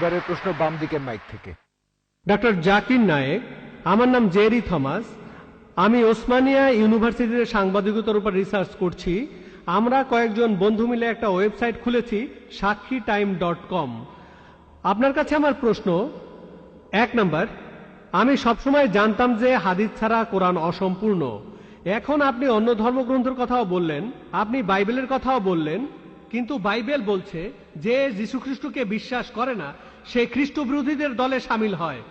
এবারের প্রশ্ন বাম দিকের মাইক থেকে। ডক্টর জাকির নায়েক, আমার নাম জেরি থমাস। আমি ওসমানিয়া ইউনিভার্সিটির সাংবাদিকতার উপর রিসার্চ করছি। আমরা কয়েকজন বন্ধু মিলে একটা ওয়েবসাইট খুলেছি সাক্ষী টাইম ডট কম। আপনার কাছে আমার প্রশ্ন, এক নাম্বার, আমি সবসময় জানতাম যে হাদিস ছাড়া কোরআন অসম্পূর্ণ। এখন আপনি অন্য ধর্মগ্রন্থের কথাও বললেন, আপনি বাইবেলের কথাও বললেন, কিন্তু বাইবেল বলছে যে যীশুখ্রিস্টকে বিশ্বাস করে না সে খ্রিস্ট বিরোধীদের দলে সামিল হয়।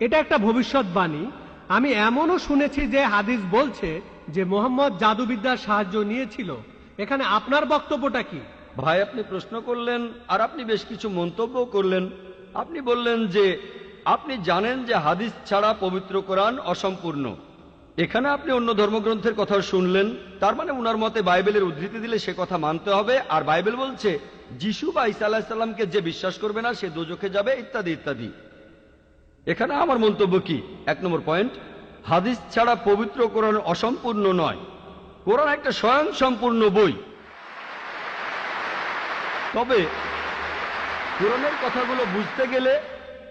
এটা একটা ভবিষ্যৎবাণী। আমি এমনও শুনেছি যে হাদিস বলছে যে মোহাম্মদ জাদুবিদ্যার সাহায্য নিয়েছিল। এখানে আপনার বক্তব্যটা কি? ভাই, আপনি প্রশ্ন করলেন আর আপনি বেশ কিছু মন্তব্য করলেন। আপনি বললেন যে আপনি জানেন যে হাদিস ছাড়া পবিত্র কোরআন অসম্পূর্ণ। এখানে আপনি অন্য ধর্মগ্রন্থের কথা শুনলেন, তার মানে উনার মতে বাইবেলের উদ্ধৃতি দিলে সে কথা মানতে হবে, আর বাইবেল বলছে, যিশু বা ইসা আলাহিসাল্লামকে যে বিশ্বাস করবে না, সে দোজখে যাবে, ইত্যাদি ইত্যাদি। এখানে আমার মন্তব্য কি? এক নম্বর পয়েন্ট, হাদিস ছাড়া পবিত্র কোরআন অসম্পূর্ণ নয়। কোরআন একটা স্বয়ং সম্পূর্ণ বই। তবে কোরআনের কথাগুলো বুঝতে গেলে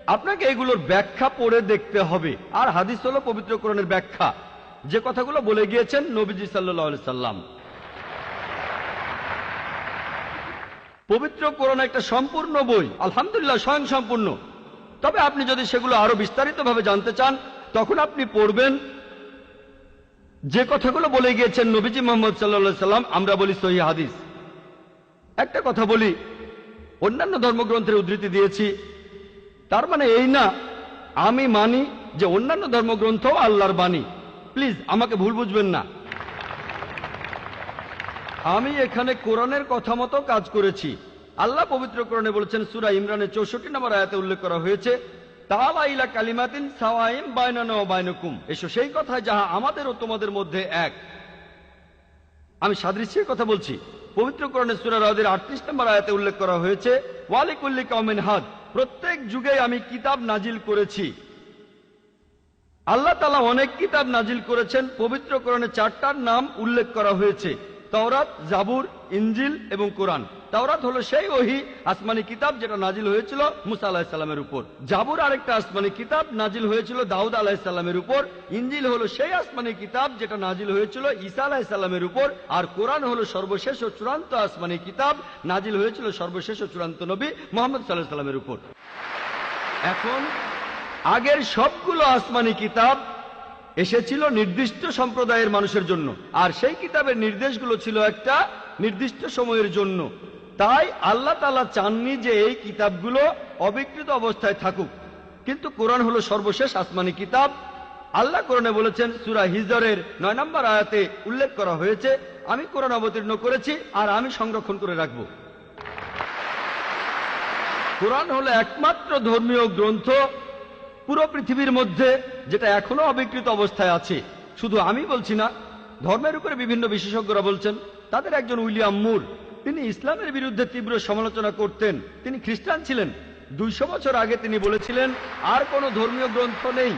আপনাকে এগুলোর ব্যাখ্যা পড়ে দেখতে হবে, আর হাদিস হলো পবিত্র কোরআনের ব্যাখ্যা। যে কথাগুলো বলে গিয়েছেন নবীজি সাল্লাহ সাল্লাম। পবিত্র কোরআন একটা সম্পূর্ণ বই, আলহামদুলিল্লাহ স্বয়ং সম্পূর্ণ। তবে আপনি যদি সেগুলো আরও বিস্তারিতভাবে জানতে চান, তখন আপনি পড়বেন, যে কথাগুলো বলে গিয়েছেন নবীজি মোহাম্মদ সাল্লা সাল্লাম, আমরা বলি সহি হাদিস। একটা কথা বলি, অন্যান্য ধর্মগ্রন্থের উদ্ধৃতি দিয়েছি। তার মানে এই না, আমি মানি যে অন্যান্য ধর্মগ্রন্থ আল্লাহর বাণী। প্লিজ, আমাকে ভুল বুঝবেন না। আমি এখানে কোরআনের কথা মতো কাজ করেছি। আল্লাহ পবিত্র কোরআনে বলেছেন, সুরা ইমরানের চৌষট্টি নম্বর আয়াতে উল্লেখ করা হয়েছে কালিমাতিন বাইনকুম। এসো সেই যাহা তোমাদের মধ্যে এক। আমি সাদৃশ্যের কথা বলছি। পবিত্র সুরা আটত্রিশ নম্বর আয়াতে উল্লেখ করা হয়েছে হাদ, প্রত্যেক যুগে আমি কিতাব নাজিল করেছি। আল্লাহ তালা অনেক কিতাব নাজিল করেছেন। পবিত্র কোরআনে চারটার নাম উল্লেখ করা হয়েছে। তাওরাত, জাবুর ইঞ্জিল এবং কোরআন। তাওরাত হলো সেই ওহি, আসমানি কিতাব যেটা নাজিল হয়েছিল মুসা আলাহিসাল্লামের উপর। জাবুর আরেকটা আসমানি কিতাব নাজিল হয়েছিল দাউদ আলাহিসাল্লামের উপর। ইঞ্জিল হলো সেই আসমানি কিতাব যেটা নাজিল হয়েছিল ঈসা আলাহিসাল্লামের উপর। আর কোরআন হলো সর্বশেষ ও চূড়ান্ত আসমানি কিতাব নাজিল হয়েছিল সর্বশেষ ও চূড়ান্ত নবী মোহাম্মদ সাল্লাহ সাল্লামের উপর। এখন আগের সবগুলো আসমানি কিতাব এসেছিল নির্দিষ্ট সম্প্রদায়ের মানুষের জন্য। আর সেই কিতাবের নির্দেশগুলো ছিল একটা নির্দিষ্ট সময়ের জন্য। তাই আল্লাহ তালা চাননি যে এই কিতাবগুলো অবিকৃত অবস্থায় থাকুক। কিন্তু কোরআন হলো সর্বশেষ আসমানি কিতাব। আল্লাহ কোরআনে বলেছেন, সুরা হিজরের নয় নম্বর আয়াতে উল্লেখ করা হয়েছে, আমি কোরআন অবতীর্ণ করেছি আর আমি সংরক্ষণ করে রাখব। কোরআন হলো একমাত্র ধর্মীয় গ্রন্থ পুরো পৃথিবীর মধ্যে যেটা এখনও অবিকৃত অবস্থায় আছে, শুধু আমি বলছি না, ধর্মের উপরে বিভিন্ন বিশেষজ্ঞরা বলছেন, তাদের একজন উইলিয়াম মুর, তিনি ইসলামের বিরুদ্ধে তীব্র সমালোচনা করতেন, তিনি খ্রিস্টান ছিলেন, দুইশো বছর আগে তিনি বলেছিলেন, আর কোনো ধর্মীয় গ্রন্থ নেই।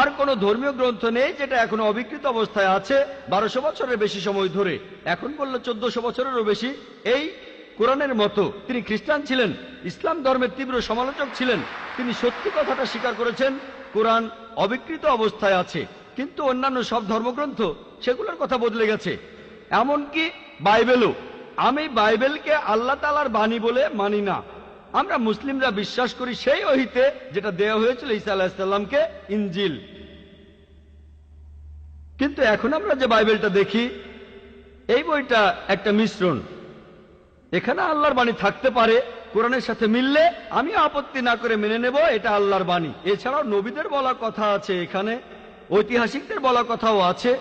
আর কোনো ধর্মীয় গ্রন্থ নেই যেটা এখনও অবিকৃত অবস্থায় আছে, বারোশো বছরের বেশি সময় ধরে, এখন বললে চোদ্দশো বছরেরও বেশি, এই কোরআনের মতো। তিনি খ্রিস্টান ছিলেন, ইসলাম ধর্মের তীব্র সমালোচক ছিলেন। তিনি সত্যি কথাটা স্বীকার করেছেন, কোরআন অবিকৃত অবস্থায় আছে, কিন্তু অন্যান্য সব ধর্মগ্রন্থ সেগুলোর কথা বদলে গেছে। এমনকি বাইবেলও। আমি বাইবেলকে আল্লাহ তালার বাণী বলে মানি না। আমরা মুসলিমরা বিশ্বাস করি সেই অহিতে যেটা দেওয়া হয়েছিল ইসা আলাহিসাল্লামকে ইঞ্জিল কিন্তু এখন আমরা যে বাইবেলটা দেখি, এই বইটা একটা মিশ্রণ। এখানে আল্লাহর বাণী থাকতে পারে, কোরআনের সাথে মিললে আমি আপত্তি না করে মেনে নেব, এটা আল্লাহর বাণী। এছাড়াও নবীদের বলা কথা আছে এখানে, ঐতিহাসিকদের বলা কথাও আছে,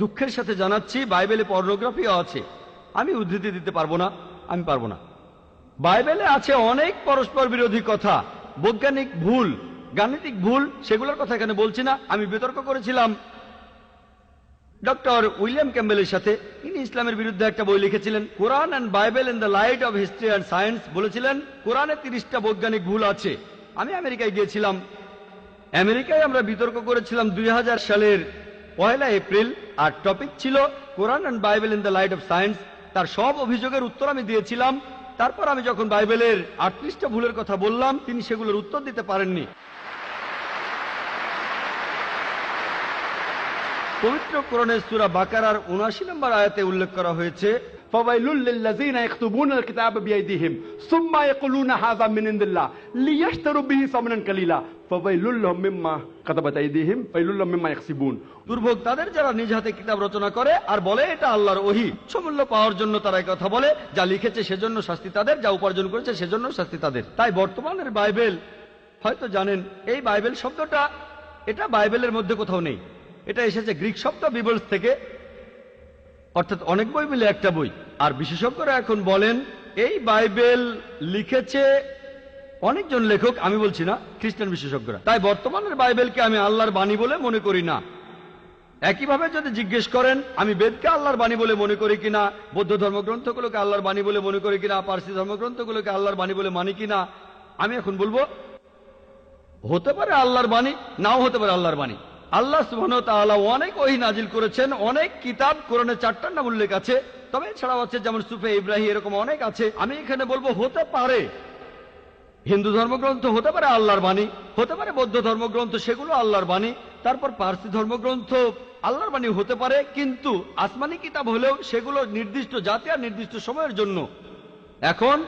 দুঃখের সাথে জানাচ্ছি, বাইবেলে পর্নোগ্রাফিও আছে। আমি উদ্ধৃতি দিতে পারব না, আমি পারব না। বাইবেলে আছে অনেক পরস্পর বিরোধী কথা, বৈজ্ঞানিক ভুল, গাণিতিক ভুল, সেগুলোর কথা এখানে বলছি না, আমি বিতর্ক করেছিলাম। ডক্টর উইলিয়াম ক্যাম্বেলের সাথে তিনি ইসলামের বিরুদ্ধে একটা বই লিখেছিলেন। Quran and Bible in the light of history and science বলেছিলেন, কোরআনে তিরিশটা বৈজ্ঞানিক ভুল আছে। আমি আমেরিকায় গিয়েছিলাম। আমেরিকায় আমরা বিতর্ক করেছিলাম দুই হাজার সালের পয়লা এপ্রিল, আর টপিক ছিল Quran and Bible in the light of science তার সব অভিযোগের উত্তর আমি দিয়েছিলাম। তারপর আমি যখন বাইবেলের আটত্রিশটা ভুলের কথা বললাম, তিনি সেগুলোর উত্তর দিতে পারেননি। পবিত্র কোরণের সুরা বাকারার উনাশি নম্বর আয়াতে উল্লেখ করা হয়েছে দুর্ভোগ তাদের যারা নিজ হাতে কিতাব রচনা করে আর বলে এটা পাওয়ার জন্য তারা কথা বলে, যা লিখেছে সেজন্য শাস্তি তাদের, যা উপার্জন করেছে সেজন্য শাস্তি তাদের। তাই বর্তমানের বাইবেল, হয়তো জানেন, এই বাইবেল শব্দটা, এটা বাইবেলের মধ্যে কোথাও নেই। এটা এসেছে গ্রিক শব্দ বিবলস থেকে। অর্থাৎ অনেক বই মিলে একটা বই। আর বিশেষজ্ঞরা এখন বলেন, এই বাইবেল লিখেছে অনেকজন লেখক, আমি বলছি না, খ্রিস্টান বিশেষজ্ঞরা। তাই বর্তমানের বাইবেলকে আমি আল্লাহর বাণী বলে মনে করি না। একইভাবে যদি জিজ্ঞেস করেন, আমি বেদকে আল্লাহর বাণী বলে মনে করি কিনা, বৌদ্ধ ধর্মগ্রন্থগুলোকে আল্লাহর বাণী বলে মনে করি কিনা, পার্সি ধর্মগ্রন্থগুলোকে আল্লাহর বাণী বলে মানি কিনা, আমি এখন বলব, হতে পারে আল্লাহর বাণী, নাও হতে পারে আল্লাহর বাণী। আল্লাহ তাআলা অনেক ওহি নাজিল করেছেন, অনেক কিতাব কোরআনে চারটার নাম উল্লেখ আছে। তবে এছাড়াও আছে যেমন সুফে ইব্রাহিম, এরকম অনেক আছে। আমি এখানে বলব, হতে পারে হিন্দু ধর্মগ্রন্থ, হতে পারে আল্লাহর বাণী, হতে পারে বৌদ্ধ ধর্মগ্রন্থ, সেগুলো আল্লাহর বাণী, তারপর পার্সি ধর্মগ্রন্থ আল্লাহর বাণী হতে পারে, কিন্তু আসমানি কিতাব হলেও সেগুলো নির্দিষ্ট জাতি আর নির্দিষ্ট সময়ের জন্য। এখন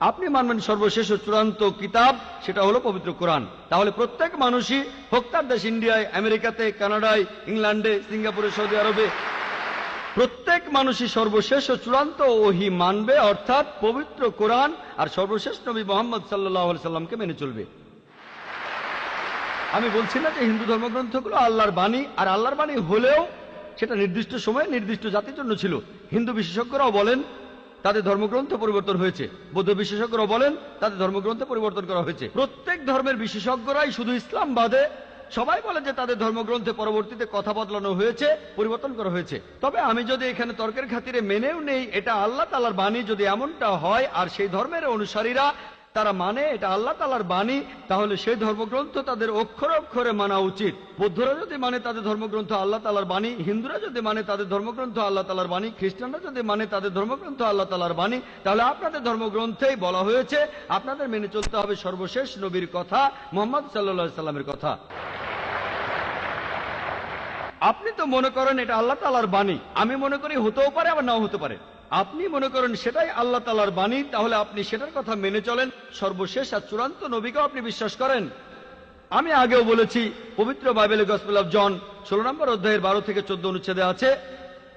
আপনি মানবেন সর্বশেষ চূড়ান্ত কিতাব, সেটা হলো পবিত্র কোরআন। তাহলে প্রত্যেক মানুষই হোক তার দেশ ইন্ডিয়ায়, আমেরিকাতে, কানাডায়, ইংল্যান্ডে, সিঙ্গাপুরে, সৌদি আরবে, প্রত্যেক মানুষই সর্বশেষ ও চূড়ান্ত ওহি মানবে, অর্থাৎ পবিত্র কোরআন আর সর্বশেষ নবী মোহাম্মদ সাল্লাহ সাল্লামকে মেনে চলবে। আমি বলছি না যে হিন্দু ধর্মগ্রন্থগুলো আল্লাহর বাণী, আর আল্লাহর বাণী হলেও সেটা নির্দিষ্ট সময়ে নির্দিষ্ট জাতির জন্য ছিল। হিন্দু বিশেষজ্ঞরাও বলেন তাদের ধর্মগ্রন্থ পরিবর্তন হয়েছে। বৌদ্ধ বিশেষজ্ঞরা বলেন, তাদের ধর্মগ্রন্থ পরিবর্তন করা হয়েছে। প্রত্যেক ধর্মের বিশেষজ্ঞরাই শুধু ইসলাম বাদে সবাই বলে যে তাদের ধর্মগ্রন্থে পরবর্তীতে কথা বদলানো হয়েছে, পরিবর্তন করা হয়েছে। তবে আমি যদি এখানে তর্কের খাতিরে মেনেও নেই, এটা আল্লাহ তালার বাণী যদি এমনটা হয়, আর সেই ধর্মের অনুসারীরা তারা মানে এটা আল্লাহ তালার বাণী, তাহলে সেই ধর্মগ্রন্থ তাদের অক্ষরে অক্ষরে মানা উচিত। বৌদ্ধরা যদি মানে তাদের ধর্মগ্রন্থ আল্লাহ তালার বাণী, হিন্দুরা যদি মানে তাদের ধর্মগ্রন্থ আল্লাহ তালার বাণী, খ্রিস্টানরা যদি মানে তাদের ধর্মগ্রন্থ আল্লাহ তালার বাণী, তাহলে আপনাদের ধর্মগ্রন্থেই বলা হয়েছে, আপনাদের মেনে চলতে হবে সর্বশেষ নবীর কথা, মোহাম্মদ সাল্লা সাল্লামের কথা। আপনি তো মনে করেন এটা আল্লাহ তালার বাণী, আমি মনে করি হতেও পারে আবার নাও হতে পারে। আপনি মনে করেন সেটাই আল্লাহ তালার বাণী, তাহলে আপনি সেটার কথা মেনে চলেন। সর্বশেষ আর চূড়ান্ত নবীকেও আপনি বিশ্বাস করেন। আমি আগেও বলেছি, পবিত্র বাইবেল গসপেল অফ জন ষোলো নম্বর অধ্যায়ের বারো থেকে চোদ্দ অনুচ্ছেদে আছে।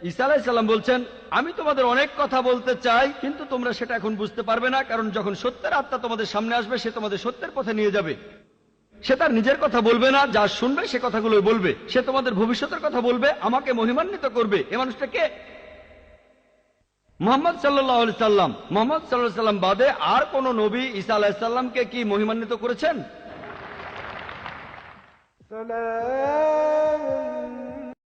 ঈসা আলাইসাল্লাম বলছেন, আমি তোমাদের অনেক কথা বলতে চাই, কিন্তু তোমরা সেটা এখন বুঝতে পারবে না, কারণ যখন সত্যের আত্মা তোমাদের সামনে আসবে, সে তোমাদের সত্যের পথে নিয়ে যাবে। সে তার নিজের কথা বলবে না, যা শুনবে সে কথাগুলো বলবে। সে তোমাদের ভবিষ্যতের কথা বলবে, আমাকে মহিমান্বিত করবে। এ মানুষটা কে? মোহাম্মদ সাল্লাহ সাল্লাম, মোহাম্মদ সাল্লাহ সাল্লাম বাদে আর কোন নবী ঈসা আলাহিসাল্লামকে কি মহিমান্বিত করেছেন?